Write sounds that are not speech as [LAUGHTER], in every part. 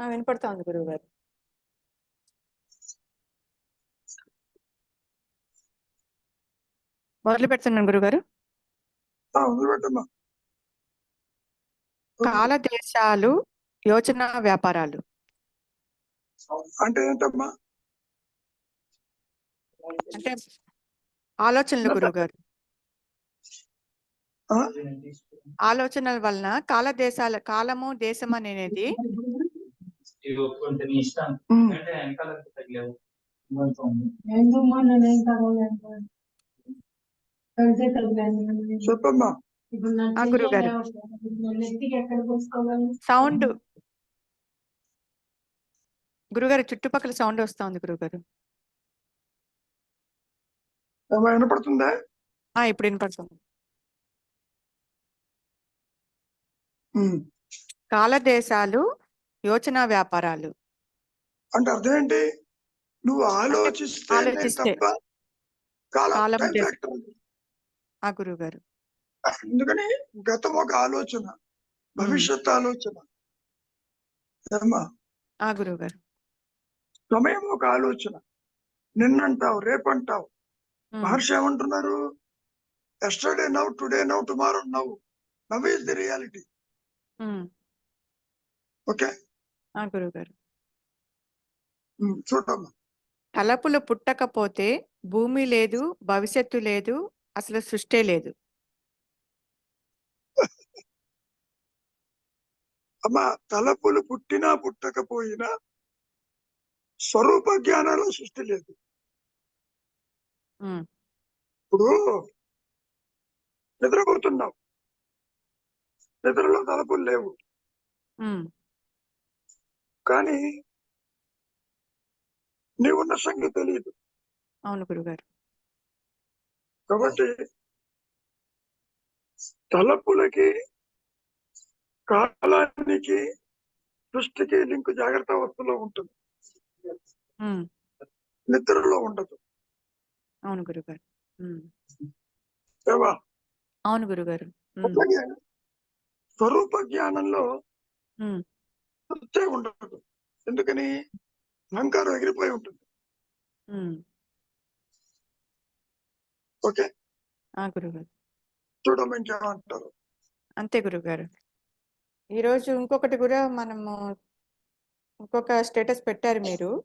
వినపడుతోంది గురువు గారు మొదలు పెడుతున్నాను గురుగారు కాల దేశాలు యోచన వ్యాపారాలు. అంటే ఏంటమ్మా? అంటే ఆలోచనలు గురువు గారు ఆ? ఆలోచనల వలన కాల దేశాల కాలము దేశం అనేది ఇది ఒప్పుకుంటే నీ ఇష్టం ఉమ్. అంటే వెనకాల తగిలేవు ఇంకొంచెం ఉంది. చెప్పమ్మా ఆ, గురుగారు. సౌండ్ గురుగారు చుట్టుపక్కల సౌండ్ వస్తుంది గురుగారు ఏమో వినపడుతుందా ఆ ఇప్పుడు వినపడుతుంది ఉమ్. యోచన వ్యాపారాలు. అంటే అర్థం ఏంటి? నువ్వు ఆలోచిస్తే ఆలోచిస్తే. తప్ప కాలం కాలం time దేశం. factor ఉంది. ఆ గురువు గారు ఎందుకని గతం ఒక ఆలోచన భవిష్యత్ ఆలోచన. ఏమ్మా? ఆ గురువు గారు సమయం ఒక ఆలోచన. నిన్నంటావు రేపంటావు. మహర్షి ఏమంటున్నారు? Yesterday now today now tomorrow now now is the reality okay? ఆ గురువు గారు చూడమ్మా తలపులు పుట్టకపోతే భూమి లేదు భవిష్యత్తు లేదు అసలు సృష్టే లేదు. [LAUGHS] అమ్మా తలపులు పుట్టినా పుట్టకపోయినా స్వరూప జ్ఞానాల సృష్టి లేదు. ఇప్పుడు నిద్రపోతున్నావు నిద్రలో తలపులు లేవు. కానీ నీవున్న సంగతి తెలియదు అవును గురుగారు. కాబట్టి తలపులకి కాలానికి సృష్టికి లింక్ జాగ్రత్త అవస్థలో ఉంటుంది. నిద్రలో ఉండదు. అవును గురుగారు. అవును గురుగారు. స్వరూప జ్ఞానంలో సృష్టి ఉండదు ఎందుకని? అహంకారం ఎగిరిపోయి ఉంటుంది. ఓకే. గురుగారు. చూడమ్మ ఇంకేమంటారు? అంతే గురుగారు. ఈరోజు ఇంకొకటి కూడా మనము ఇంకొక స్టేటస్ పెట్టారు మీరు.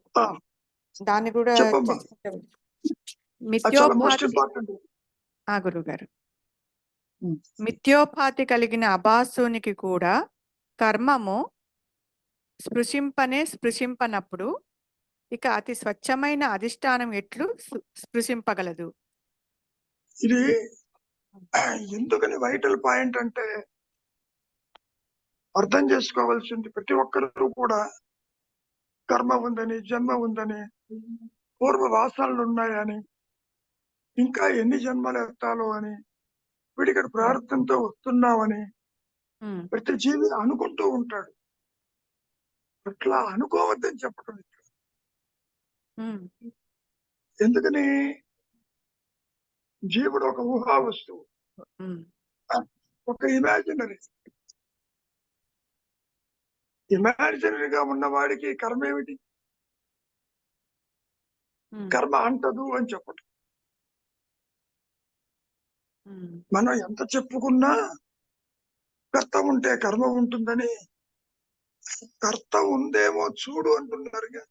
దాన్ని కూడా ఆ గురుగారు. ఉమ్. మిథ్యోపాధి కలిగిన అభాసునికి కూడా కర్మము స్పృశింపనే స్పృశింపనప్పుడు ఇక అతి స్వచ్ఛమైన అధిష్టానం ఎట్లు స్పృ- స్పృశింపగలదు. ఇది ఎందుకని వైటల్ పాయింట్ అంటే అర్థం చేసుకోవాల్సింది ప్రతి ఒక్కరు కూడా కర్మ ఉందని జన్మ ఉందని పూర్వ వాసనలు ఉన్నాయని ఇంకా ఎన్ని జన్మలు ఎత్తాలో అని వీడిక్కడ ప్రార్థనతో వస్తున్నామని ప్రతి జీవి అనుకుంటూ ఉంటాడు. అట్లా అనుకోవద్దని చెప్పడం ఎందుకని? జీవుడు ఒక ఊహా వస్తువు. ఒక ఇమాజినరీ ఇమాజినరీగా ఉన్నవాడికి కర్మ ఏమిటి? కర్మ అంటదు అని చెప్పటం. ఉమ్, మనం ఎంత చెప్పుకున్నా కర్త ఉంటే కర్మ ఉంటుందని కర్త ఉందేమో చూడు అంటున్నారుగా.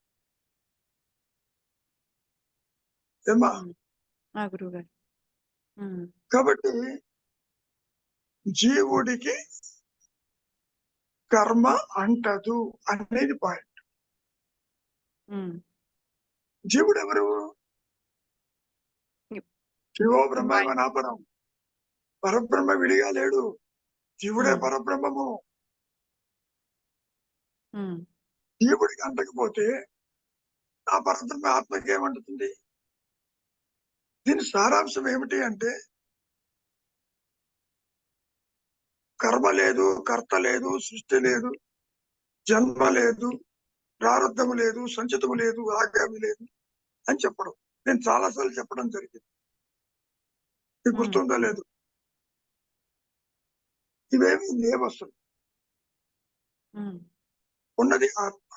ఏమా? ఉమ్, కాబట్టి జీవుడికి కర్మ అంటదు అనేది పాయింట్ జీవుడు ఎవరు. శివో బ్రహ్మ నాపరం పరబ్రహ్మ విడిగా లేడు. జీవుడే. పరబ్రహ్మము. ఉమ్, జీవుడికి అంటకపోతే ఆ పరబ్రహ్మ ఆత్మకి ఏమంటుంది? దీని సారాంశం ఏమిటి అంటే కర్మ లేదు కర్త లేదు సృష్టి లేదు జన్మ లేదు ప్రారంధము లేదు సంచితము లేదు ఆగామి లేదు అని చెప్పడం. నేను చాలాసార్లు చెప్పడం జరిగింది. మీకు. గుర్తుందో లేదు? ఇవేమి లేవు అసలు ఉన్నది ఆత్మ.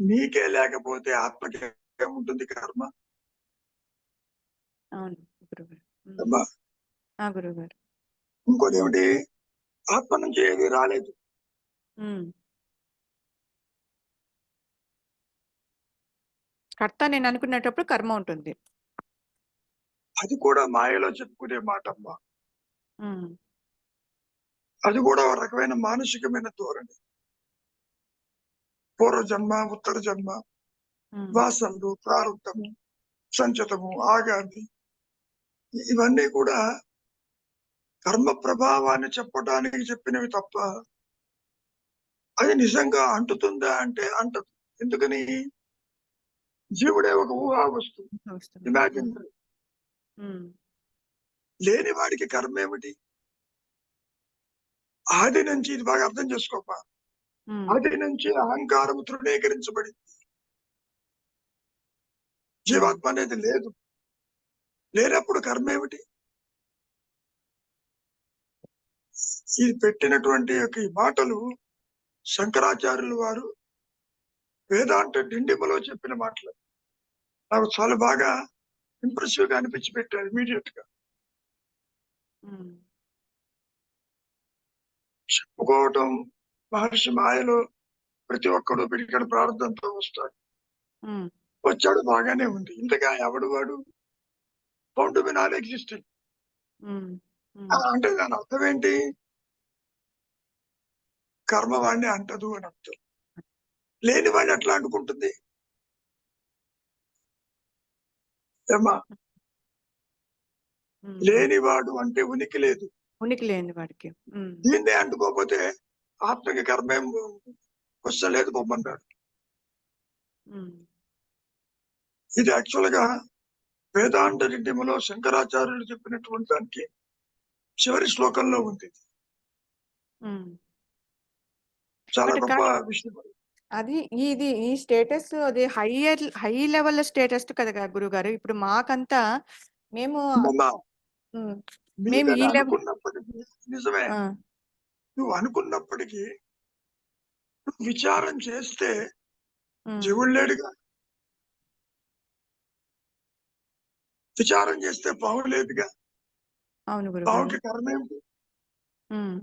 నీకే లేకపోతే ఆత్మకి ఏముంటుంది కర్మ. అవును గురుగారు. ఇంకోటి ఏమిటి? ఆత్మ నుంచి ఏది రాలేదు. కర్త నేను అనుకునేటప్పుడు కర్మ ఉంటుంది. అది కూడా మాయలో చెప్పుకునే మాట అమ్మా. అది కూడా ఒక రకమైన మానసికమైన ధోరణి పూర్వ జన్మ ఉత్తర జన్మ. వాసనలు ప్రారంభము సంచతము ఆగామి ఇవన్నీ కూడా కర్మ ప్రభావాన్ని చెప్పడానికి చెప్పినవి తప్ప అది నిజంగా అంటుతుందా అంటే అంటదు ఎందుకని జీవుడే ఒక ఊహా వస్తువు. Imaginary um. లేని వాడికి కర్మ ఏమిటి ఆది నుంచి ఇది బాగా అర్థం చేసుకోపా. ఆది నుంచి అహంకారం తృణీకరించబడింది. జీవాత్మ అనేది లేదు. లేనప్పుడు కర్మ ఏమిటి? ఇది పెట్టినటువంటి యొక్క ఈ మాటలు శంకరాచార్యుల వారు వేదాంత డిండిమలో చెప్పిన మాటలు. నాకు చాలా బాగా ఇంప్రెసివ్గా అనిపించి పెట్టారు ఇమీడియట్గా. చెప్పుకోవటం మహర్షి మాయలో ప్రతి ఒక్కడు పిడికడు ప్రారంభంతో వస్తాడు. వచ్చాడు బాగానే ఉంది ఇంతగా ఎవడు వాడు found be non existing um. Um. అంటే దాని అర్థం ఏంటి కర్మ వాడిని అంటదు అని అర్థం లేని వాడిని ఎట్లా అనుకుంటుంది ఉమ్. లేనివాడు అంటే ఉనికి లేదు ఉనికి లేని వాడికి. దీన్నే అంటుకోకపోతే ఆత్మకి కర్మ ఏం వస్తలేదు పొమ్మన్నాడు. ఇది యాక్చువల్గా వేదాంత రిడ్డిమలో శంకరాచార్యులు చెప్పినటువంటి దానికి చివరి శ్లోకంలో ఉంది. చాలా గొప్ప విషయం. అది ఇది ఈ స్టేటస్ అది హయ్యర్ హై లెవెల్ స్టేటస్ కదా గురుగారు. ఇప్పుడు మాకంతా మేము మేము ఈ level- అనుకున్నప్పటికీ నిజమే. నువ్వు అనుకున్నప్పటికీ నువ్వు విచారం చేస్తే జీవుడు లేడుగా. విచారం చేస్తే పావు లేదుగా. పావుకి కర్మ ఏమిటి ఉమ్,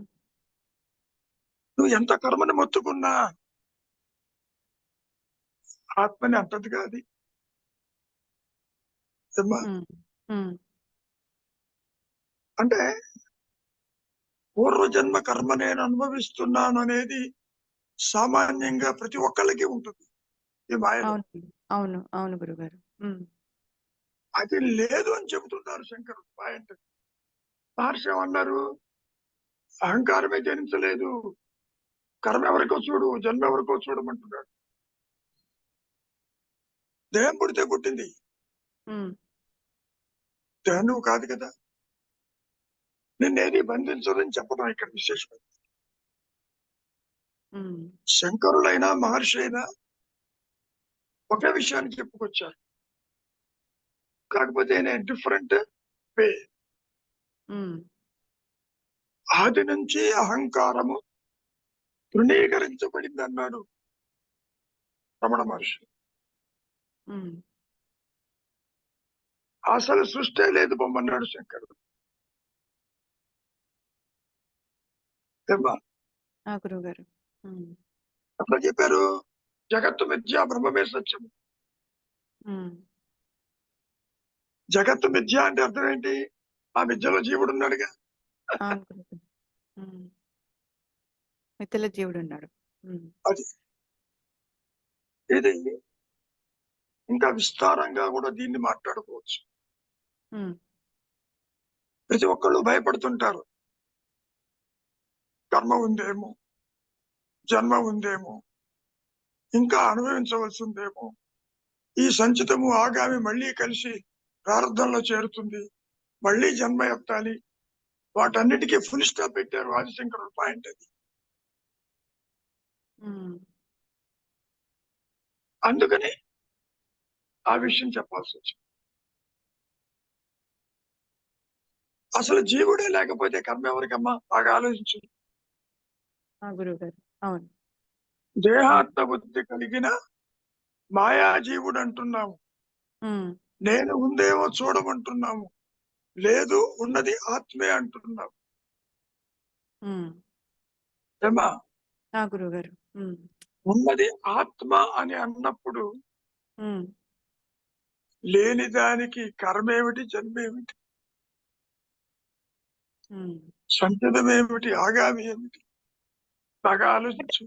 నువ్వు ఎంత కర్మని మొత్తుకున్నా ఆత్మని అంటది కాదు. అంటే పూర్వజన్మ కర్మ నేను అనుభవిస్తున్నాను అనేది సామాన్యంగా ప్రతి ఒక్కళ్ళకి ఉంటుంది ఈ మాయలో. అవును అవును గురుగారు. అది లేదు అని చెబుతున్నారు శంకరు పాయింట్. మహర్షి ఏమన్నారు అహంకారమే జనించలేదు. కర్మ ఎవరికో చూడు జన్మ ఎవరికో చూడమంటున్నాడు. దేహం పుడితే పుట్టింది. దేహం నువ్వు కాదు కదా. నిన్నేది బంధించదని చెప్పడం ఇక్కడ విశేషం. ఉమ్, శంకరులైనా మహర్షి అయినా ఒకే విషయాన్ని చెప్పుకొచ్చారు. కాకపోతే నేను డిఫరెంట్ వే ఆది నుంచి అహంకారము తృణీకరించబడింది అన్నాడు రమణ మహర్షి. అసలు సృష్టి లేదు బొమ్మన్నాడు శంకరుడు. ఉమ్, ఎట్లా చెప్పారు. జగత్తు మిథ్య బ్రహ్మమే సత్యం జగత్తు మిథ్య అంటే అర్థం ఏంటి? ఆ మిథ్యలో జీవుడు ఉన్నాడుగా. మిథిల జీవుడు ఉన్నాడు. అది. ఇది ఇంకా విస్తారంగా కూడా దీన్ని మాట్లాడుకోవచ్చు. ప్రతి ఒక్కళ్ళు భయపడుతుంటారు. కర్మ ఉందేమో? జన్మ ఉందేమో? ఇంకా అనుభవించవలసి ఉందేమో ఈ సంచితము ఆగామి మళ్ళీ కలిసి ప్రారంభంలో చేరుతుంది. మళ్ళీ జన్మ ఎత్తాలి. వాటన్నిటికీ ఫుల్ స్టాప్ పెట్టారు ఆదిశంకరుడు పాయింట్ అది. అందుకని ఆ విషయం చెప్పాల్సి వచ్చింది. అసలు జీవుడే లేకపోతే కర్మ ఎవరికమ్మా? బాగా ఆలోచించు. ఆ! గురువుగారు. అవును. దేహాత్మ బుద్ధి కలిగిన మాయాజీవుడు అంటున్నాము. నేను ఉందేమో చూడమంటున్నాము లేదు ఉన్నది ఆత్మే అంటున్నాము! గురువుగారు. హ్మ్. ఉన్నది ఆత్మ అని అన్నప్పుడు. లేని దానికి కర్మేమిటి జన్మేమిటి హ్మ్. సంచితమేమిటి ఆగామి ఏమిటి బాగా ఆలోచించు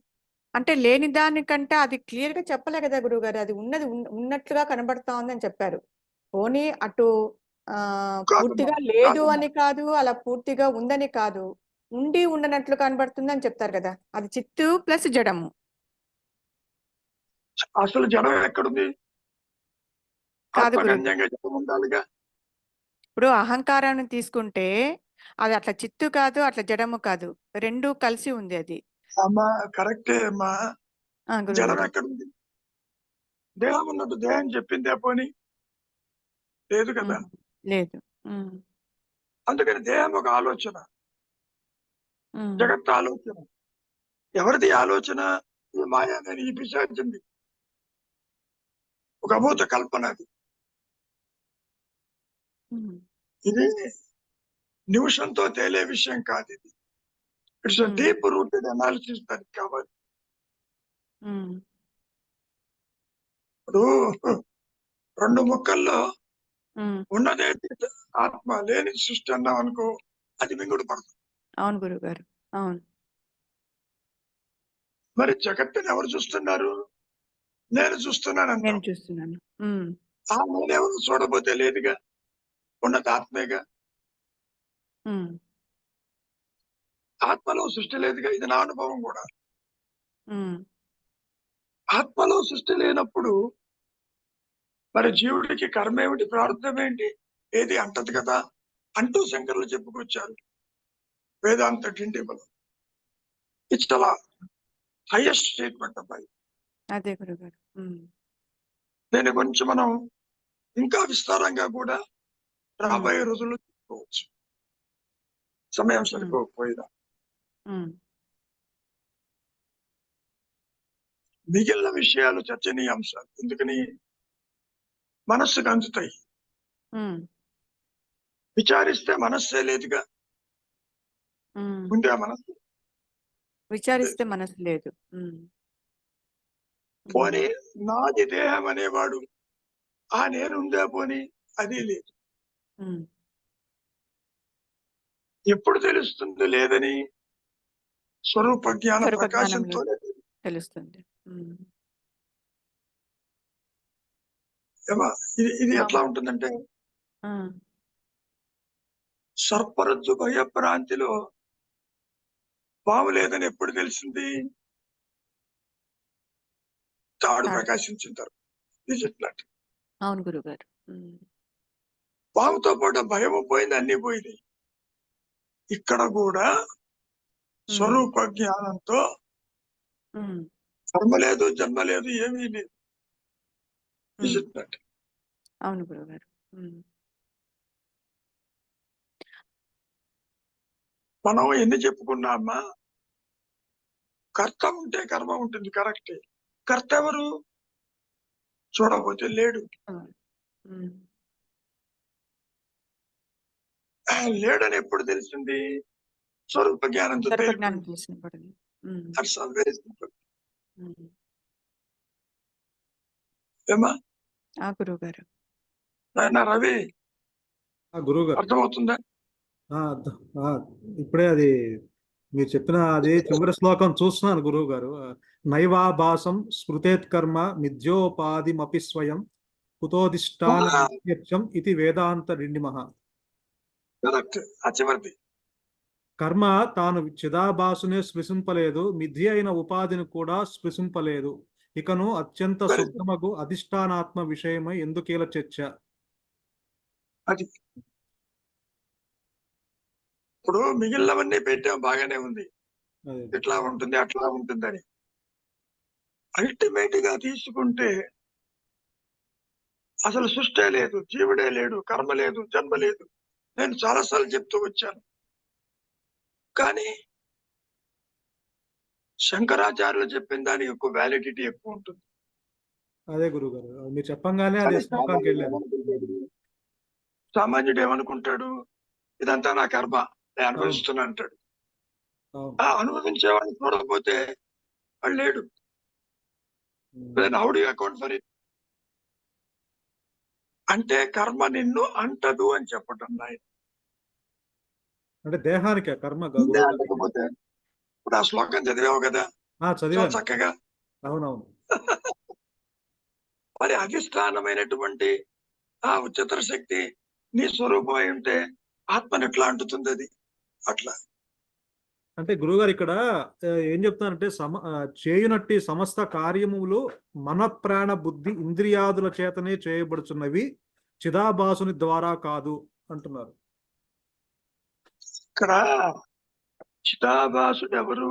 అంటే లేని దానికంటే అది క్లియర్‌గా చెప్పలే కదా గురువుగారు. అది ఉన్నది ఉన్న ఉన్నట్లుగా కనబడతా ఉందని చెప్పారు. పోనీ అటు పూర్తిగా లేదు. అని కాదు, అలా పూర్తిగా ఉందని కాదు. ఉండి ఉండనట్లు కనబడుతుందని చెప్తారు కదా! అది చిత్తు ప్లస్ జడము. అసలు జడం ఎక్కడుంది కాదు గురువు. ఇప్పుడు అహంకారాన్ని తీసుకుంటే అది అట్లా చిత్తు కాదు, అట్లా జడము కాదు. 2 కలిసి ఉంది అది. అమ్మా కరెక్టే అమ్మా! జడం. ఎక్కడుంది దేహం ఉన్నట్టు దేహం చెప్పిందే పోని లేదు కదా. లేదు. అందుకని దేహం ఒక ఆలోచన. జగత్ ఆలోచన ఎవరిది ఆలోచన ఈ మాయా అనేది ఈ పిశాచింది ఒక అభూత కల్పన అది. ఇది నిమిషంతో తేలే విషయం కాదు ఇది it's Hmm. Deep rooted analysis దానికి కావాలి. ఇప్పుడు రెండు ముక్కల్లో. ఉన్నదే ఆత్మ లేని సృష్టి అన్నాం అనుకో అది మింగుడు పడదు అవును గురువుగారు. అవును. మరి జగత్తుని ఎవరు చూస్తున్నారు నేను చూస్తున్నాను నేను చూస్తున్నాను. హ్మ్. ఆ నేనెవరు చూడబోతే లేదుగా ఉన్నది ఆత్మేగా హ్మ్. ఆత్మలో సృష్టి లేదుగా ఇది నా అనుభవం కూడా. ఆత్మలో సృష్టి లేనప్పుడు మరి జీవుడికి కర్మ ఏమిటి ప్రారంభం ఏంటి ఏది అంటది కదా అంటూ శంకరులు చెప్పుకొచ్చారు వేదాంత డిండిబలం ఇది చాలా హైయెస్ట్ స్టేట్మెంట్ అబ్బాయి అదే గురువుగారు. హ్మ్. దీని గురించి మనం ఇంకా విస్తారంగా కూడా రాబోయే రోజుల్లో చెప్పుకోవచ్చు సమయం సరిపోకపోయినా. మిగిలిన విషయాలు చర్చనీయాంశాలు. ఎందుకని? మనస్సుకు అందుతాయి. విచారిస్తే మనస్సే లేదుగా. ఉందే మనస్సు. విచారిస్తే మనసు లేదు. పోనీ నాది దేహం అనేవాడు ఆ నేనుందే పోని? అది లేదు. ఎప్పుడు తెలుస్తుంది లేదని? స్వరూప జ్ఞాన ప్రకాశంతో తెలుస్తుంది. ఇది ఇది. ఎట్లా ఉంటుందంటే! సర్పరజ్జు భయభ్రాంతిలో పాము లేదని ఎప్పుడు తెలిసింది తాడు. ప్రకాశించుంటారు ఇది చెప్పినట్టు అవును గురువుగారు. హ్మ్. పాముతో పాటు భయము పోయింది అన్ని పోయింది ఇక్కడ కూడా స్వరూప జ్ఞానంతో. కర్మ లేదు. జన్మ లేదు ఏమీ లేదు అవును గురువుగారు. హ్మ్. మనం ఎన్ని చెప్పుకున్నామా కర్త ఉంటే కర్మ ఉంటుంది కరెక్టే కర్త ఎవరు? చూడకపోతే లేడు. లేడని ఎప్పుడు తెలిసింది? స్వరూప జ్ఞానంతో. Very simple. ఏమా రవి ఆ గురువు గారు అర్థమవుతుందా ఇప్పుడే అది మీరు చెప్పిన అది చివరి శ్లోకం చూస్తున్నాను గురువు గారు నైవాభాసం స్మృతేత్కర్మ మిథ్యోపాధిమపి స్వయం కుతోదిష్టాన ఇది వేదాంత డిండిమహ కరెక్ట్ ఆ చివరిది. కర్మ తాను చిదాభాసునే స్పృశింపలేదు మిథ్య అయిన ఉపాధిని కూడా స్పృశింపలేదు ఇకను అత్యంత. శుద్ధమగు అధిష్టానాత్మ విషయమై ఎందుకేల చర్చ? అది ఇప్పుడు మిగిలినవన్నీ పెట్టాం బాగానే ఉంది. ఇట్లా ఉంటుంది అట్లా ఉంటుందని. అల్టిమేట్గా తీసుకుంటే అసలు సృష్టే లేదు జీవుడే లేడు కర్మ లేదు జన్మ లేదు. నేను చాలాసార్లు చెప్తూ వచ్చాను. కానీ శంకరాచార్యులు చెప్పిన దానికి ఎక్కువ వ్యాలిడిటీ ఎక్కువ ఉంటుంది. అదే గురువు గారు మీరు చెప్పంగానే అదే సామాన్యుడు ఏమనుకుంటాడు? ఇదంతా నా కర్మ నేను అనుభవిస్తున్నా అంటాడు. ఆ అనుభవించేవాడిని చూడకపోతే వాడు లేడు. Then how do account for it? అంటే కర్మ నిన్ను అంటదు అని చెప్పటం నాయన. అంటే దేహానికే కర్మ ఇప్పుడు ఆ శ్లోకం చదివావు కదా? చదివాను. చక్కగా. అవునవును. [LAUGHS] మరి అధిష్టానమైనటువంటి ఆ ఉच्चతర శక్తి నీ స్వరూపం అయి ఉంటే ఆత్మని ఎట్లా అంటుతుంది అది? అట్లా. అంటే గురువుగారు ఇక్కడ ఏం చెప్తానంటే సమ చేయునట్టి సమస్త కార్యములు మన ప్రాణ బుద్ధి ఇంద్రియాదుల చేతనే చేయబడుచున్నవి చిదాభాసుని ద్వారా కాదు అంటున్నారు. ఇక్కడ చితాభాసుడు ఎవరు?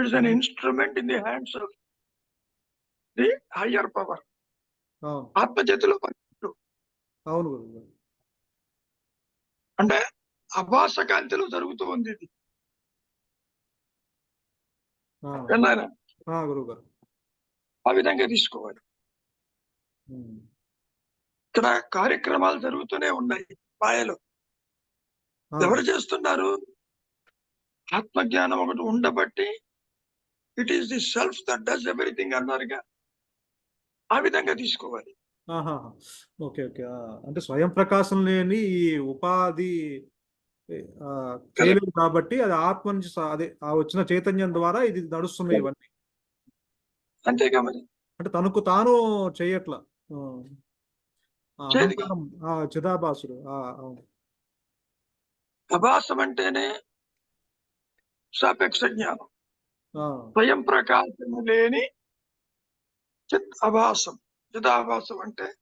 It's an instrument in the hands of the higher power ఆత్మ చేతిలో. అవును అంటే అభాస కాంతిలో జరుగుతూ ఉంది ఇది. ఆ, విధంగా తీసుకోవాలి. ఇక్కడ కార్యక్రమాలు జరుగుతూనే ఉన్నాయి. మాయలో ఎవరు చేస్తున్నారు? ఆత్మజ్ఞానం ఒకటి ఉండబట్టి it is the self that does everything అన్నారుగా. ఆ విధంగా తీసుకోవాలి. Okay okay. అంటే స్వయం ప్రకాశం లేని ఈ ఉపాధి చేయలేదు కాబట్టి అది ఆత్మ నుంచి అదే ఆ వచ్చిన చైతన్యం ద్వారా ఇది నడుస్తున్నాయి ఇవన్నీ. అంతేగా మరి. అంటే తనకు తాను చేయట్లా. చిదాభాసుడు అవును. అభాసం అంటేనే సాపేక్ష జ్ఞానం. ఆ, స్వయం ప్రకాశము లేని చిత్ అభాసం. చిదాభాసం అంటే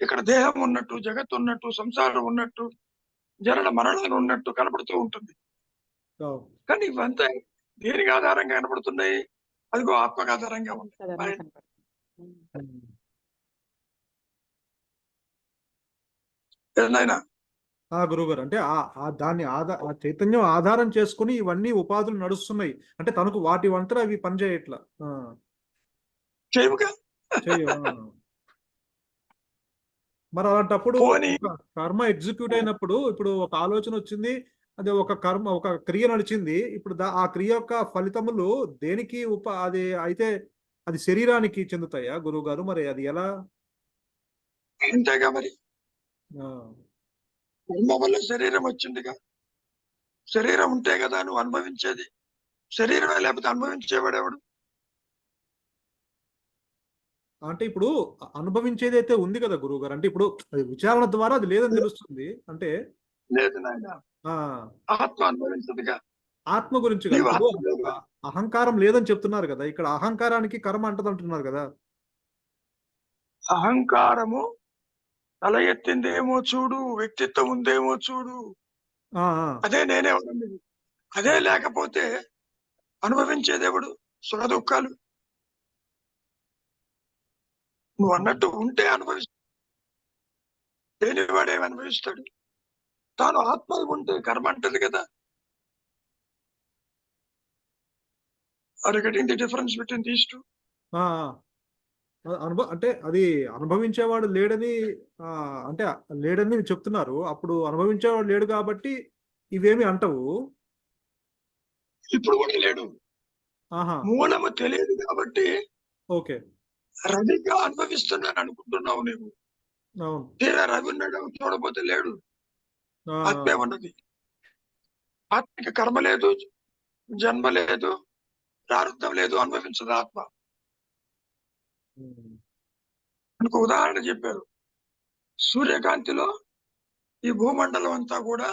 ఇక్కడ దేహం ఉన్నట్టు జగత్ ఉన్నట్టు సంసారం ఉన్నట్టు జనన మరణాలు ఉన్నట్టు కనపడుతూ ఉంటుంది. కానీ ఇవంతా దేనికి ఆధారంగా కనపడుతున్నాయి? అదిగో ఆత్మకు ఆధారంగా. ఉమ్. ఏదైనా ఆ గురువు గారు అంటే ఆ దాన్ని ఆధార ఆ చైతన్యం ఆధారం చేసుకుని ఇవన్నీ ఉపాధులు నడుస్తున్నాయి. అంటే తనకు వాటి వంతర అవి పనిచేయట్లా. మరి అలాంటప్పుడు కర్మ ఎగ్జిక్యూట్ అయినప్పుడు ఇప్పుడు ఒక ఆలోచన వచ్చింది. అది ఒక కర్మ ఒక క్రియ నడిచింది. ఇప్పుడు ఆ క్రియ యొక్క ఫలితములు దేనికి ఉప అది అయితే అది శరీరానికి చెందుతాయా గురువు గారు మరి అది ఎలా? అంతేగా మరి? ఆ, కర్మ వల్ల శరీరం వచ్చిందిగా. శరీరం ఉంటే కదా నువ్వు అనుభవించేది. శరీరమే లేకపోతే అనుభవించేవాడు ఎవడు? అంటే ఇప్పుడు అనుభవించేది అయితే ఉంది కదా గురువు గారు అంటే ఇప్పుడు అది విచారణ ద్వారా అది లేదని తెలుస్తుంది. అంటే లేదు నాయన. ఆత్మ అనుభవించదుగా. ఆత్మ గురించి అహంకారం లేదని చెప్తున్నారు కదా. ఇక్కడ అహంకారానికి కర్మ అంటదంటున్నారు కదా. అహంకారము తల ఎత్తిందేమో చూడు వ్యక్తిత్వం ఉందేమో చూడు. అదే నేనే అదే లేకపోతే అనుభవించేదేవుడు సుఖ దుఃఖాలు నువ్వు అన్నట్టు ఉంటే అనుభవిస్తాడు దేని వాడేమి అనుభవిస్తాడు. తాను ఆత్మ ఉంటే కర్మ అంటది కదా. Are getting the difference between these two. అనుభవ అంటే అది అనుభవించేవాడు లేడని అంటే లేడని చెప్తున్నారు. అప్పుడు అనుభవించేవాడు లేడు కాబట్టి ఇవేమి అంటవు. ఇప్పుడు కూడా లేడు. ఆహా. మూలము తెలియదు కాబట్టి ఓకే. రవిగా అనుభవిస్తున్నాను అనుకుంటున్నావు నువ్వు. అవును. తీరా రవి ఉన్నాడు చూడపోతే లేడు. ఆత్మే ఉన్నది. ఆత్మకి కర్మ లేదు జన్మ లేదు ప్రారంభం లేదు అనుభవించదు ఆత్మ. మనకు ఉదాహరణ చెప్పారు. సూర్యకాంతిలో ఈ భూమండలం అంతా కూడా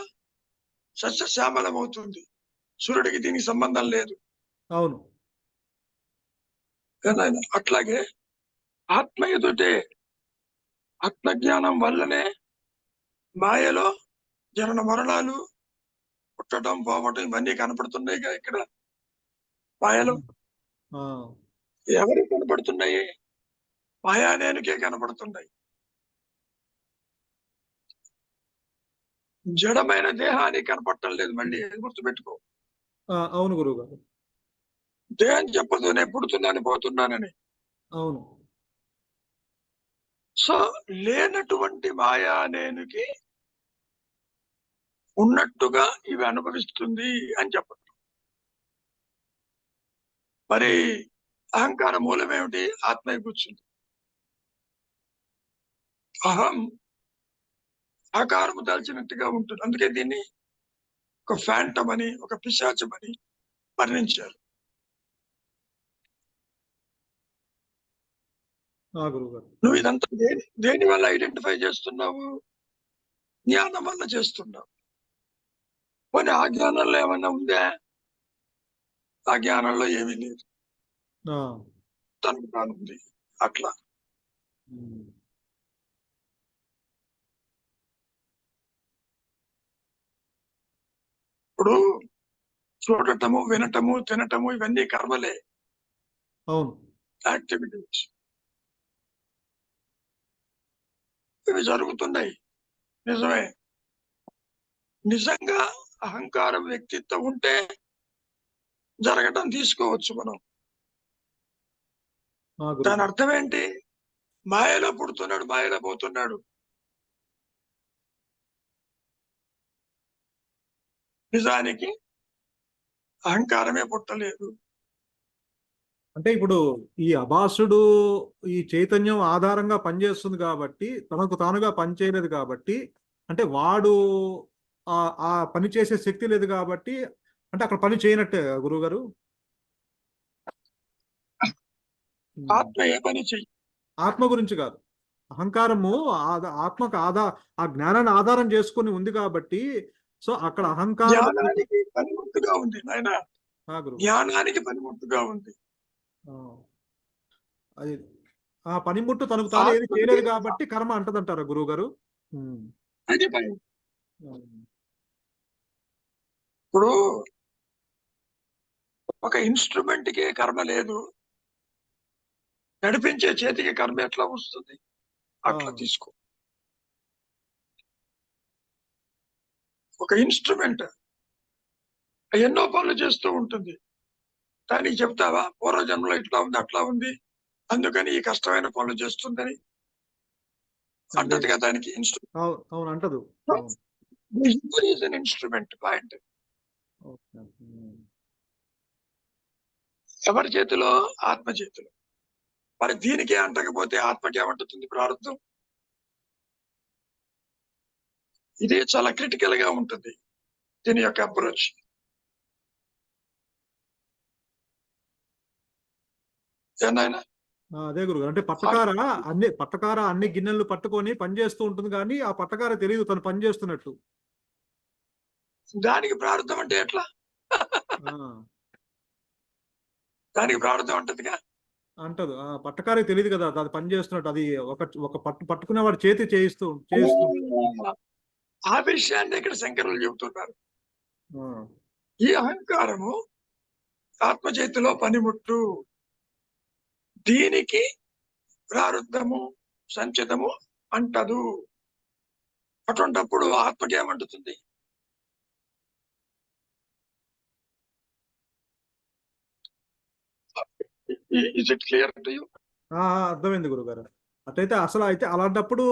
సస్యశ్యామలం అవుతుంది సూర్యుడికి దీనికి సంబంధం లేదు. అవును? అట్లాగే ఆత్మ ఎదుటే ఆత్మజ్ఞానం వల్లనే మాయలో జనన మరణాలు పుట్టడం పోవటం ఇవన్నీ కనపడుతున్నాయిగా ఇక్కడ మాయలో. ఎవరికి కనపడుతున్నాయి? మాయానేనికే కనపడుతున్నాయి జడమైన దేహానికి కనపడటం లేదు. మళ్ళీ గుర్తుపెట్టుకో. అవును గురువు గారు దేహం చెప్పదు నేను పుడుతున్నాను పోతున్నానని. అవును. సో లేనటువంటి మాయా నేనుకి ఉన్నట్టుగా ఇవి అనుభవిస్తుంది అని చెప్పదు మరి అహంకార మూలం ఏమిటి ఆత్మ కూర్చుంది. అహం ఆకారము దాల్చినట్టుగా ఉంటుంది. అందుకే దీన్ని ఒక ఫ్యాంటమ్ అని ఒక పిశాచం అని వర్ణించారు. నువ్వు ఇదంతా దేని దేని వల్ల ఐడెంటిఫై చేస్తున్నావు? జ్ఞానం వల్ల చేస్తున్నావు. పోనీ ఆ జ్ఞానంలో ఏమన్నా ఉందా? ఆ జ్ఞానంలో ఏమీ లేదు. తనకు తాను ఉంది. అట్లా. ఇప్పుడు చూడటము వినటము తినటము ఇవన్నీ కర్మలే. అవును. యాక్టివిటీస్. ఇవి జరుగుతున్నాయి. నిజమే. నిజంగా అహంకారం వ్యక్తిత్వం ఉంటే జరగటం తీసుకోవచ్చు మనం. దాని. అర్థం ఏంటి? మాయలో పుడుతున్నాడు మాయలో పోతున్నాడు. నిజానికి అహంకారమే పుట్టలేదు. అంటే ఇప్పుడు ఈ అభాసుడు ఈ చైతన్యం ఆధారంగా పనిచేస్తుంది కాబట్టి తనకు తానుగా పనిచేయలేదు కాబట్టి అంటే వాడు ఆ ఆ పని చేసే శక్తి లేదు కాబట్టి అంటే అక్కడ పని చేయనట్టే గురువు గారు [LAUGHS] ఆత్మ ఏ పని చెయ్యి ఆత్మ గురించి కాదు. అహంకారము ఆత్మకు ఆదా ఆ జ్ఞానాన్ని ఆధారం చేసుకొని ఉంది కాబట్టి సో అక్కడ అహంకారం జ్ఞానానికి పనిముట్టుగా ఉంది నాయన. జ్ఞానానికి పనిముట్టుగా ఉంది. అది ఆ పనిముట్టు తనకు తాను ఏది చేయలేదు కాబట్టి కర్మ అంటదంటారా గురువు గారు ఇప్పుడు ఒక ఇన్స్ట్రుమెంట్కి కర్మ లేదు. నడిపించే చేతికి కర్మ ఎట్లా వస్తుంది? అట్లా. తీసుకో. ఒక ఇన్స్ట్రుమెంట్. ఎన్నో పనులు చేస్తూ ఉంటుంది. దానికి చెప్తావా? పూర్వజన్మలో ఇట్లా ఉంది అట్లా ఉంది. అందుకని ఈ కష్టమైన పనులు చేస్తుందని. అంటది. కదా దానికి ఇన్స్ట్రుమెంట్ పాయింట్. ఎవరి చేతిలో? ఆత్మ చేతిలో. మరి దీనికి అంటకపోతే ఆత్మకి ఏమంటుంది ప్రారంభం? ఇది చాలా క్రిటికల్గా ఉంటుంది దీని యొక్క అప్రోచ్ ఏనాయన అదే గురువు అంటే పట్టకార అన్ని పట్టకార అన్ని గిన్నెలు పట్టుకొని పని చేస్తూ ఉంటుంది కానీ ఆ పట్టకార తెలియదు తను పని చేస్తున్నట్టు. దానికి ప్రారంభం అంటే ఎట్లా? దానికి ప్రారంభం ఉంటదిగా అంటదు. ఆ పట్టకారికి తెలియదు కదా అది పని చేస్తున్నట్టు. అది ఒక ఒక పట్టు పట్టుకునేవాడు చేతి చేయిస్తూ చేయిస్తూ ఆ విషయాన్ని ఇక్కడ శంకరులు చెబుతున్నారు. ఈ అహంకారము ఆత్మ చేతిలో పనిముట్టు. దీనికి ప్రారుద్ధము సంచితము అంటదు. అటువంటప్పుడు ఆత్మకి ఏమంటుతుంది? Is it clear to you ఆ, ఆ, అర్థమైంది గురుగారు. అట్లయితే అసలు అయితే అలాంటప్పుడు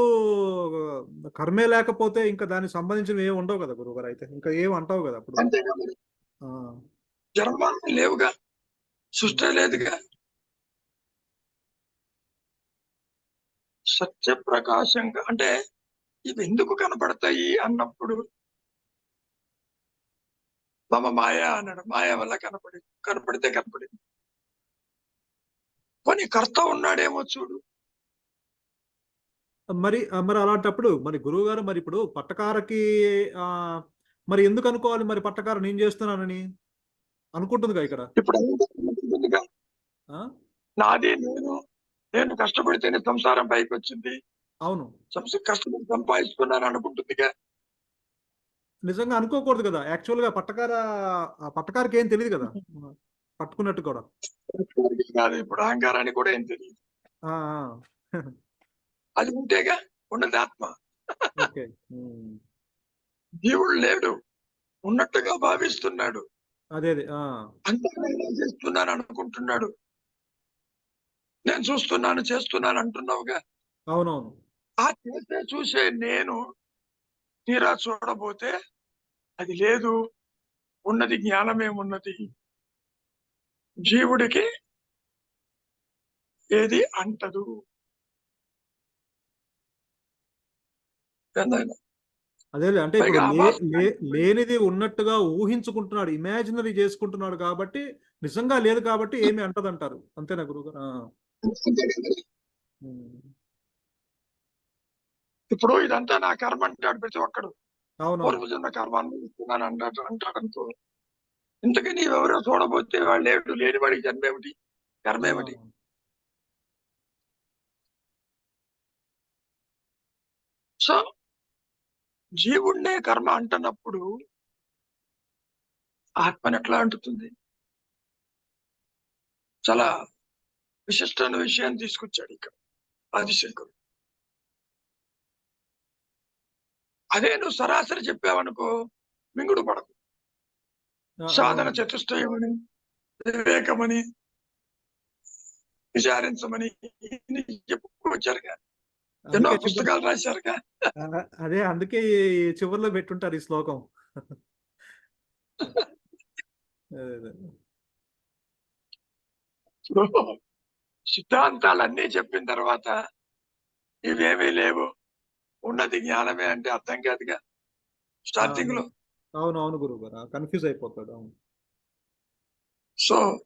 కర్మే లేకపోతే ఇంకా దానికి సంబంధించినవి ఏమి ఉండవు కదా గురుగారు అయితే. ఇంకా ఏం అంటావు కదా అప్పుడు? జన్మాలు లేవుగా సృష్టి లేదుగా. సత్య ప్రకాశంగా అంటే ఇవి ఎందుకు కనపడతాయి అన్నప్పుడు? మమ మాయ అన్నాడు. మాయ వల్ల కనపడి కనపడితే కనపడింది. కొన్ని కర్త ఉన్నాడేమో చూడు. మరి మరి అలాంటప్పుడు మరి గురువు గారు మరి ఇప్పుడు పట్టకారకి ఆ మరి ఎందుకు అనుకోవాలి మరి పట్టకార నేను చేస్తున్నానని? అనుకుంటుందిగా ఇక్కడ. ఇప్పుడు అనుకుంటుందిగా, ఆ? నాది నేను నేను కష్టపడితేనే సంసారం పైకి వచ్చింది అవును. సంస- కష్టపడి సంపాదిస్తున్నాను అనుకుంటుందిగా. నిజంగా అనుకోకూడదు కదా. యాక్చువల్గా పట్టకార ఆ పట్టకారికి ఏం తెలియదు కదా. పట్టుకున్నట్టు కూడా. ఇప్పుడు అహంకారానికి కూడా ఏం తెలియదు అది ఉంటేగా ఉన్నది ఆత్మ. జీవుడు లేడు. ఉన్నట్టుగా భావిస్తున్నాడు. అదే అదే. ఆ. అంతా నేనే చేస్తున్నాను అనుకుంటున్నాడు. నేను చూస్తున్నాను చేస్తున్నాను అంటున్నావుగా? అవునవును. ఆ చేసే చూసే నేను తీరా చూడబోతే అది లేదు. ఉన్నది జ్ఞానమేమున్నది జీవుడికి ఏది అంటదు? ఏందైనా అదే అంటే లేనిది ఉన్నట్టుగా ఊహించుకుంటున్నాడు ఇమాజినరీ చేసుకుంటున్నాడు కాబట్టి నిజంగా లేదు కాబట్టి ఏమి అంటదంటారు? అంతేనా గురుగారు. ఇప్పుడు ఇదంతా నా కర్మ అంటాడు ప్రతి ఒక్కడు. పూర్వజన్మ కర్మ అనుభవిస్తున్నాను అంటాడు అంటాడు అనుకో ఇంతకీ నీవెవరో చూడబోతే వాళ్ళు ఏమిటి? లేనివాడికి జన్మ ఏమిటి? కర్మ ఏమిటి? సో జీవుణ్ణే కర్మ అంటున్నప్పుడు ఆత్మని ఎట్లా అంటుతుంది? చాలా విశిష్టమైన విషయాన్ని తీసుకొచ్చాడు ఇక్కడ ఆదిశంకరు అదే నువ్వు సరాసరి చెప్పావనుకో మింగుడు పడదు ఆ, సాధన. చతుష్టయమని వివేకమని విచారించమని ఇన్ని చెప్పుకొచ్చారుగా ఎన్నో పుస్తకాలు రాశారుగా అదే అందుకే చివరిలో పెట్టుంటారు ఈ శ్లోకం. [LAUGHS] సిద్ధాంతాలన్నీ చెప్పిన తర్వాత ఇవేమీ లేవు. ఉన్నది జ్ఞానమే అంటే అర్థం కాదుగా. స్టార్టింగ్లో అవును. అవును గురువు గారు కన్ఫ్యూజ్ అయిపోతాడు. అవును. సో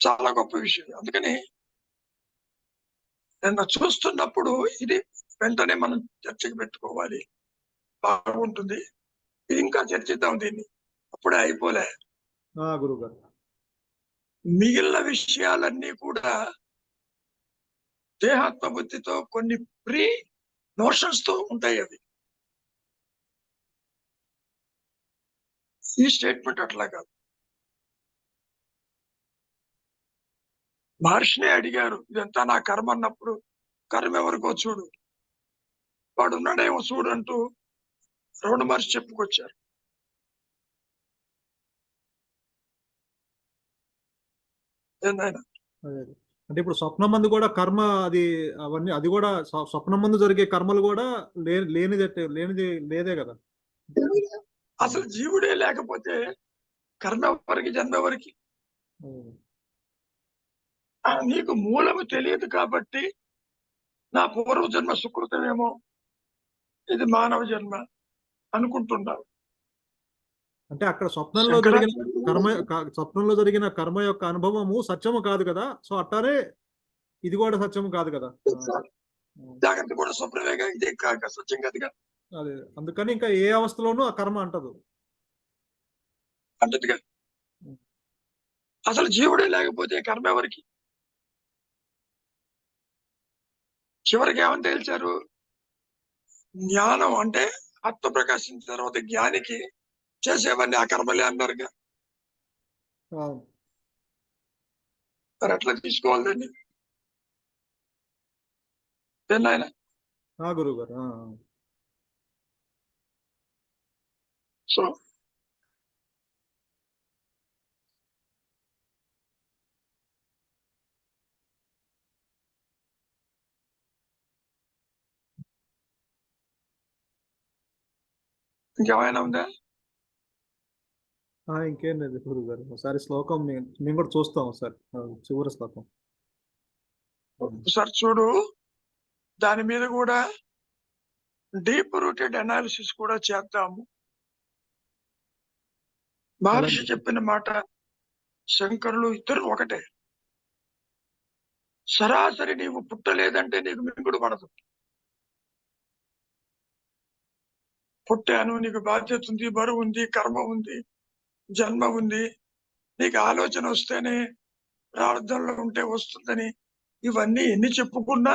చాలా గొప్ప విషయం. అందుకని నిన్న చూస్తున్నప్పుడు ఇది వెంటనే మనం చర్చకి పెట్టుకోవాలి. బాగుంటుంది. ఇంకా చర్చిద్దాం దీన్ని. అప్పుడే అయిపోలే. ఆ గురువు గారు మిగిలిన విషయాలన్నీ కూడా దేహాత్మ బుద్ధితో కొన్ని ప్రీ నోషన్స్తో ఉంటాయి అవి. ఈ స్టేట్మెంట్ అట్లా కాదు. మహర్షిని అడిగారు ఇదంతా నా కర్మ అన్నప్పుడు కర్మ ఎవరికో చూడు. వాడు ఉన్నాడేమో చూడు అంటూ రమణ మహర్షి చెప్పుకొచ్చారు. అంటే ఇప్పుడు స్వప్నం మందు కూడా కర్మ అది అవన్నీ అది కూడా స్వ- స్వప్నం మందు జరిగే కర్మలు కూడా లేనిది లేనిది లేదే కదా. అసలు జీవుడే లేకపోతే కర్మ ఎవరికి జన్మ ఎవరికి? నీకు మూలము తెలియదు కాబట్టి నా పూర్వ జన్మ సుకృతమేమో. ఇది మానవ జన్మ అనుకుంటున్నావు అంటే అక్కడ స్వప్నంలో జరిగిన కర్మ స్వప్నంలో జరిగిన కర్మ యొక్క అనుభవము సత్యము కాదు కదా? సో అట్టానే ఇది కూడా సత్యము కాదు కదా? జాగ్రత్త కూడా స్వప్నమేగా ఇదే కాక సత్యం కదిగా అదే అందుకని ఇంకా ఏ అవస్థలోనూ ఆ కర్మ అంటదు. అంటదిగా. అసలు జీవుడే లేకపోతే కర్మ ఎవరికి? చివరికి ఏమని తేల్చారు? జ్ఞానం అంటే ఆత్మ ప్రకాశించిన తర్వాత జ్ఞానికి చేసేవన్నీ ఆ కర్మలే అన్నారుగా మరి ఎట్లా తీసుకోవాలి దాన్ని? ఏనాయన ఆ గురువు గారు. సో ఇంకేమైనా ఉందా? ఆ, ఇంకేం లేదు గురువు గారు. ఒకసారి శ్లోకం మేము కూడా చూస్తాం ఒకసారి. ఆ, చివరి శ్లోకం. ఒకసారి చూడు. దాని మీద కూడా డీప్ రూటెడ్ అనాలిసిస్ కూడా చేద్దాము. మహర్షి. చెప్పిన మాట శంకరులు ఇద్దరు ఒకటే. సరాసరి నీవు పుట్టలేదంటే నీకు మింగుడు పడదు. పుట్టాను నీకు బాధ్యత ఉంది బరువు ఉంది కర్మ ఉంది జన్మ ఉంది. నీకు ఆలోచన వస్తేనే ప్రార్థనలో ఉంటే వస్తుందని ఇవన్నీ ఎన్ని చెప్పుకున్నా